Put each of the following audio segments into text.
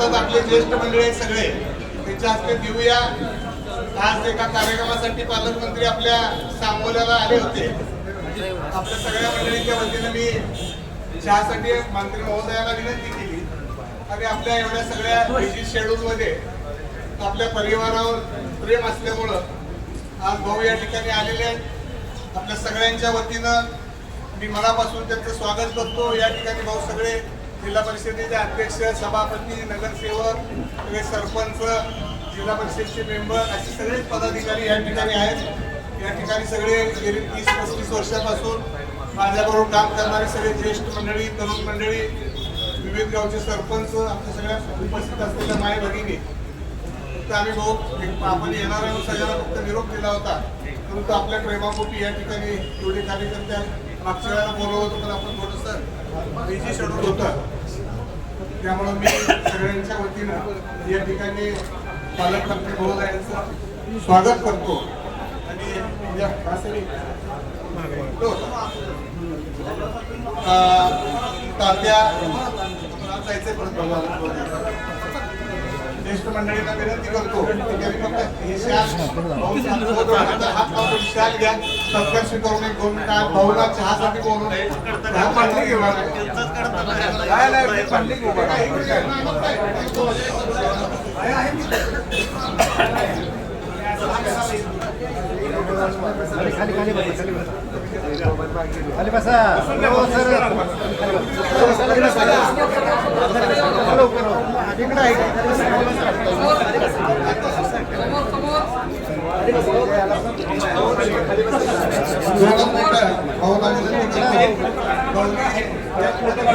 अर्थात आपले ज्येष्ठ मंडळी आहेत सगळे त्यांच्या हस्ते देऊया. आज एका कार्यक्रमासाठी पालकमंत्री आपल्या सांगोल्याला आले होते. म्हणजे आपल्या सगळ्या मंडळींच्या वतीनं मी चहासाठी मंत्री महोदयाला विनंती केली. आणि आपल्या एवढ्या सगळ्या बिझी शेड्यूलमध्ये आपल्या परिवारावर प्रेम असल्यामुळं आज भाऊ या ठिकाणी आलेले आहेत. आपल्या सगळ्यांच्या वतीनं मी मनापासून त्यांचं स्वागत करतो. या ठिकाणी भाऊ सगळे जिल्हा परिषदेचे अध्यक्ष सभापती नगरसेवक सरपंच जिल्हा परिषदचे मेंबर असे सगळेच पदाधिकारी या ठिकाणी आहेत. या ठिकाणी सगळे गेली तीस पस्तीस वर्षापासून माझ्याबरोबर काम करणारे सगळे ज्येष्ठ मंडळी तरुण मंडळी विविध गावचे सरपंच आमच्या सगळ्या उपस्थित असलेल्या माय भगिनी. तर आम्ही भाऊ आपण येणाऱ्या सगळ्यांना फक्त निरोप दिला होता. परंतु आपल्या प्रेमापोटी या ठिकाणी एवढे कार्यकर्ते मागच्या वेळेला बोलवलं होतं पण आपण थोडंसं बिझी शेड्यूल होतं. त्यामुळं मी सगळ्यांच्या वतीनं या ठिकाणी पालकमंत्री महोदयांचं स्वागत करतो. आणि तात्या जायचं परत ज्येष्ठ मंडळींना विनंती करतो हे हात शाल घ्या. सत्कार स्वीकारून कोण दोन भाऊला चहासाठी बोलून चहा पाटली घेऊ काय नाही पाटली घेऊ खाली बसा खाली बसा. लवकर हो. आहे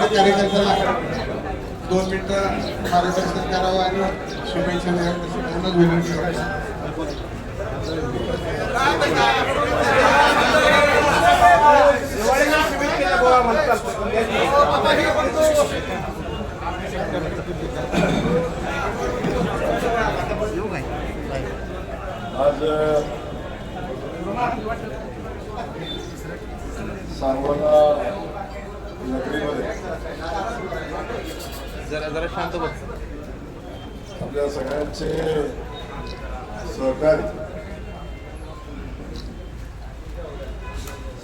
कार्यकर्त्याला दोन मिनिटं मार्गदर्शन करावं आणि शुभेच्छा विनंती आज सांगोला नगरीमध्ये. जरा जरा शांत बस. आपल्या सगळ्यांचे सहकारी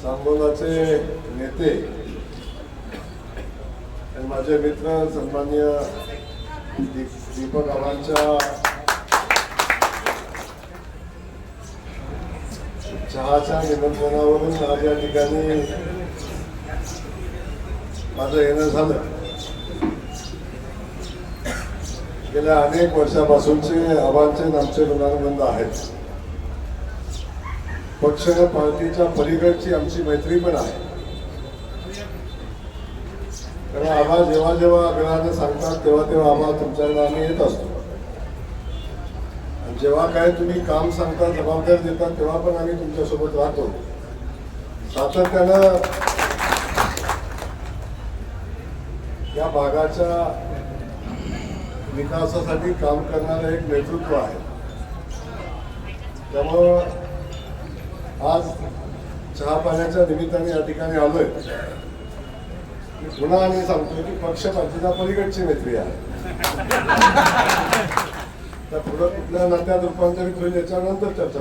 सांगोलाचे नेते आणि माझे मित्र सन्मान्य दीप- दीपक आव्हांच्या चहाच्या निमंत्रणावरून आज या ठिकाणी माझं येणं झालं. गेल्या अनेक वर्षापासूनचे आव्हानचे आमचे ऋणानुबंध आहेत. पक्ष पार्टीच्या पलीकडची आमची मैत्री पण आहे. कारण आम्हाला जेव्हा जेव्हा अभिनयाने सांगतात तेव्हा तेव्हा आम्हाला तुमच्याकडे आम्ही येत असतो. जेव्हा काय तुम्ही काम सांगता जबाबदारी देतात तेव्हा पण आम्ही तुमच्यासोबत राहतो. सातत्यानं या भागाच्या विकासासाठी काम करणारं एक नेतृत्व आहे. त्यामुळं आज चहा पाण्याच्या निमित्ताने या ठिकाणी आलोय. मी पुन्हा आणि सांगतोय की पक्ष पार्टीच्या पलीकडची मैत्री आहे. त्या पुढं कुठल्या नात्यात रूपांतरित होईल याच्यानंतर चर्चा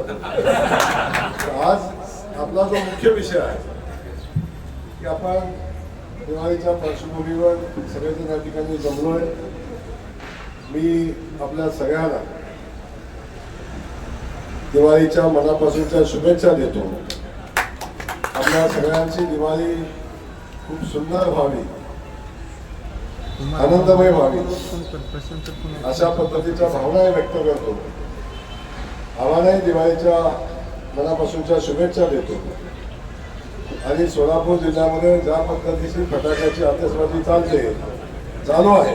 आज आपला जो मुख्य विषय आहे की आपण दिवाळीच्या पार्श्वभूमीवर सगळेजण या ठिकाणी जमलोय. मी आपल्या सगळ्यांना दिवाळीच्या मनापासूनच्या शुभेच्छा देतो. आपल्या सगळ्यांची दिवाळी खूप सुंदर व्हावी. आनंदमय व्हावी. अशा पद्धतीच्या भावना व्यक्त करतो. आम्हालाही दिवाळीच्या मनापासूनच्या शुभेच्छा देतो. आणि सोलापूर जिल्ह्यामध्ये ज्या पद्धतीची फटाक्याची आतषबाजी चालते चालू आहे.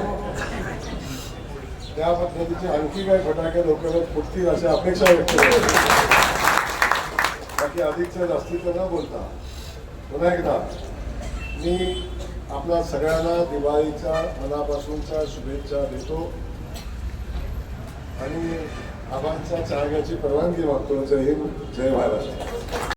त्या पद्धतीचे आणखी काही फटाके लवकरच फुटतील अशा अपेक्षा व्यक्त करतो. बाकी अधिकचं जास्तीचं न बोलता पुन्हा एकदा मी आपल्या सगळ्यांना दिवाळीच्या मनापासूनच्या शुभेच्छा देतो. आणि आबांच्या चहा परवानगी मागतो. जय हिंद जय महाराष्ट्र.